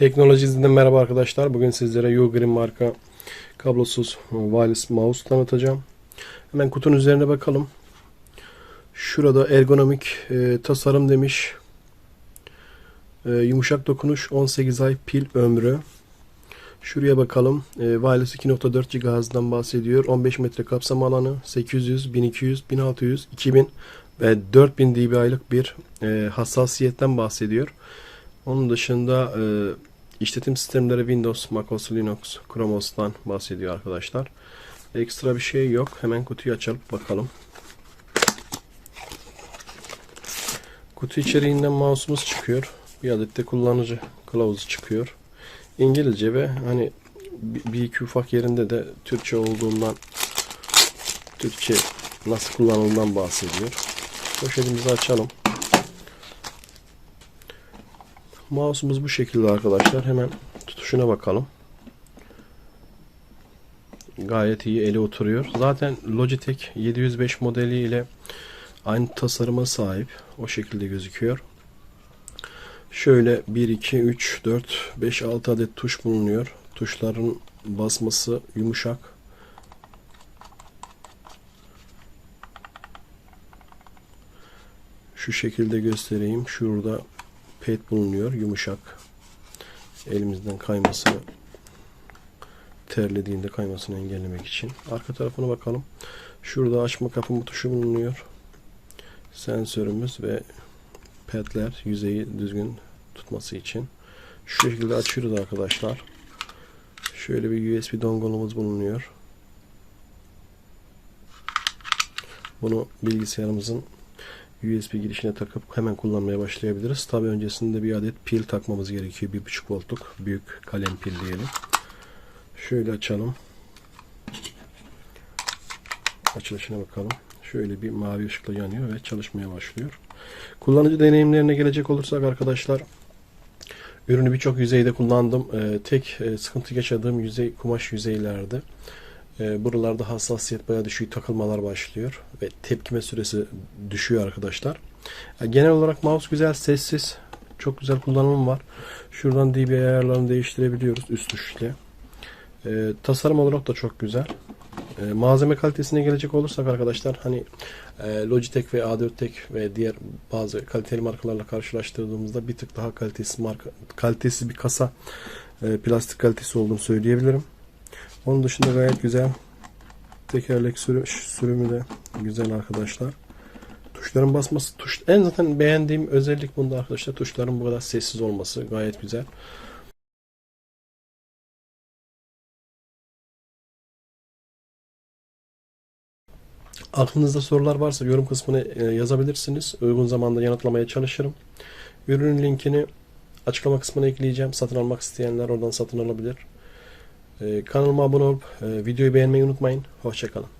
Teknoloji izinden merhaba arkadaşlar. Bugün sizlere Ugreen marka kablosuz wireless mouse tanıtacağım. Hemen kutunun üzerine bakalım. Şurada ergonomik e, tasarım demiş. E, yumuşak dokunuş 18 ay pil ömrü. Şuraya bakalım. E, wireless 2.4 GHz'dan bahsediyor. 15 metre kapsam alanı 800, 1200, 1600, 2000 ve 4000 dB'lık bir e, hassasiyetten bahsediyor. Onun dışında e, işletim sistemleri Windows, macOS, Linux, Chrome OS'tan bahsediyor arkadaşlar. Ekstra bir şey yok. Hemen kutuyu açalım bakalım. Kutu içeriğinden mouse'umuz çıkıyor. Bir adet de kullanıcı kılavuzu çıkıyor. İngilizce ve hani bir iki ufak yerinde de Türkçe olduğundan Türkçe nasıl kullanıldığından bahsediyor. Poşetimizi açalım. Mouse'umuz bu şekilde arkadaşlar. Hemen tutuşuna bakalım. Gayet iyi eli oturuyor. Zaten Logitech 705 modeli ile aynı tasarıma sahip. O şekilde gözüküyor. Şöyle 1, 2, 3, 4, 5, 6 adet tuş bulunuyor. Tuşların basması yumuşak. Şu şekilde göstereyim. Şurada pad bulunuyor. Yumuşak. Elimizden kaymasını terlediğinde kaymasını engellemek için. Arka tarafına bakalım. Şurada açma kapama tuşu bulunuyor. Sensörümüz ve pedler yüzeyi düzgün tutması için. Şu şekilde açıyoruz arkadaşlar. Şöyle bir USB dongle'umuz bulunuyor. Bunu bilgisayarımızın USB girişine takıp hemen kullanmaya başlayabiliriz. Tabi öncesinde bir adet pil takmamız gerekiyor. 1.5 voltluk büyük kalem pil diyelim. Şöyle açalım. Açılışına bakalım. Şöyle bir mavi ışıkla yanıyor ve çalışmaya başlıyor. Kullanıcı deneyimlerine gelecek olursak arkadaşlar ürünü birçok yüzeyde kullandım. Ee, tek e, sıkıntı yaşadığım yüzey kumaş yüzeylerde. Ee, buralarda hassasiyet bayağı düşüyor. Takılmalar başlıyor. Ve tepkime süresi düşüyor arkadaşlar. Yani genel olarak mouse güzel, sessiz. Çok güzel kullanımı var. Şuradan dB ayarlarını değiştirebiliyoruz üst tuşla. Ee, tasarım olarak da çok güzel. Ee, malzeme kalitesine gelecek olursak arkadaşlar hani e, Logitech ve A4Tek ve diğer bazı kaliteli markalarla karşılaştırdığımızda bir tık daha kalitesi marka kalitesi bir kasa e, plastik kalitesi olduğunu söyleyebilirim. Onun dışında gayet güzel. Tekerlek sürü, sürümü de güzel arkadaşlar. Tuşların basması tuş en zaten beğendiğim özellik bunda arkadaşlar tuşların bu kadar sessiz olması gayet güzel. Aklınızda sorular varsa yorum kısmına e, yazabilirsiniz. Uygun zamanda yanıtlamaya çalışırım. Ürünün linkini açıklama kısmına ekleyeceğim. Satın almak isteyenler oradan satın alabilir. Ee, kanalıma abone olup e, videoyu beğenmeyi unutmayın. Hoşçakalın.